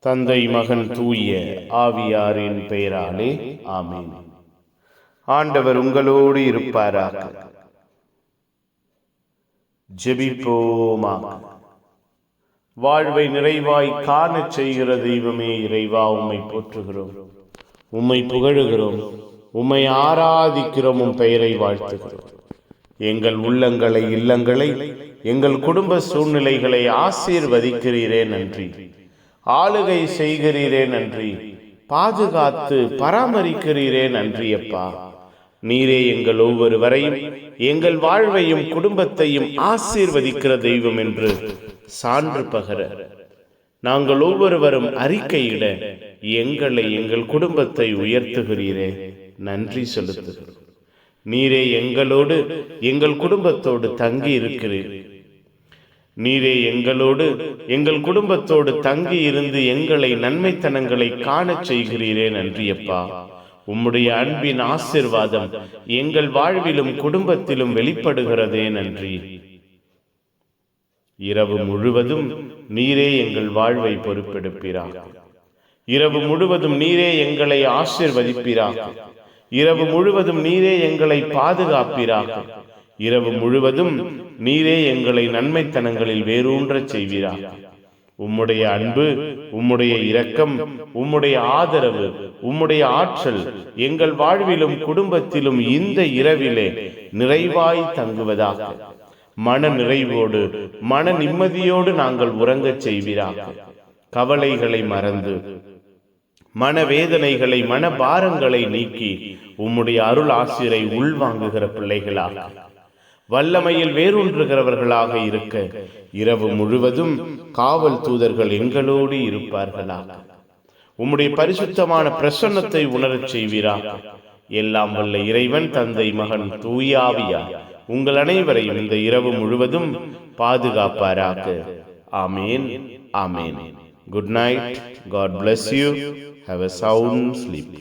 தந்தை மகன் தூய ஆவியாரின் பெயராலே ஆமென். ஆண்டவர் உங்களோடு இருப்பாராக. ஜெபிப்போமாக வாழ்வை நிறைவாய் காணச் செய்கிற தெய்வமே இறைவா உம்மை போற்றுகிறோம். உம்மை புகழுகிறோம். உம்மை ஆராதிக்கிறோம் உம் பெயரை வாழ்த்துகிறோம். எங்கள் உள்ளங்களை இல்லங்களை எங்கள் குடும்ப சூழ்நிலைகளை ஆசீர்வதிக்கிறீரே நன்றி. ஆளுகை செய்கிறீரே நன்றி. பாதுகாத்து பராமரிக்கிறீரே நன்றி அப்பா நீரே எங்கள் ஒவ்வொருவரையும் எங்கள் வாழ்வையும் குடும்பத்தையும் ஆசீர்வதிக்கிற தெய்வம் என்று சான்று பகர. நாங்கள் ஒவ்வொருவரும் அறிக்கையிட எங்களை எங்கள் குடும்பத்தை உயர்த்துகிறீரே நன்றி செலுத்துகிறோம். நீரே எங்களோடு எங்கள் குடும்பத்தோடு தங்கி இருக்கிறீர் நீரே எங்களோடு எங்கள் குடும்பத்தோடு தங்கி இருந்து எங்களை நன்மைத்தனங்களை காணச் செய்கிறீரே நன்றியப்பா. உம்முடைய அன்பின் ஆசிர்வாதம் எங்கள் வாழ்விலும் குடும்பத்திலும் வெளிப்படுகிறதே நன்றி. இரவு முழுவதும் நீரே எங்கள் வாழ்வை பொறுப்பெடுப்பீராக. இரவு முழுவதும் நீரே எங்களை ஆசிர்வதிப்பீராக. இரவு முழுவதும் நீரே எங்களை பாதுகாப்பீராக. இரவு முழுவதும் நீரே எங்களை நன்மைத்தனங்களில் வேரூன்றச் செய்வீரா. உம்முடைய அன்பு உம்முடைய இரக்கம் உம்முடைய ஆதரவு உம்முடைய ஆற்றல் எங்கள் வாழ்விலும் குடும்பத்திலும் இந்த இரவிலே நிறைவாய் தங்குவதாக. மன நிறைவோடு மன நிம்மதியோடு நாங்கள் உறங்கச் செய்வீராக. கவலைகளை மறந்து மனவேதனைகளை மன பாரங்களை நீக்கி உம்முடைய அருள் ஆசிரை உள்வாங்குகிற பிள்ளைகளாக. வல்லமையில் வேரூன்றுகிறவர்களாக இருக்க. இரவு முழுவதும் காவல் தூதர்கள் எங்களோடு இருப்பார்களாக. உம்முடைய பரிசுத்தமான பிரசன்னத்தை உணரச் செய்வீராக. எல்லாம் வல்ல இறைவன் தந்தை மகன் தூயாவியா உங்கள் அனைவரையும் இந்த இரவு முழுவதும் பாதுகாப்பாராக. Amen amen. Good night God bless you have a sound sleep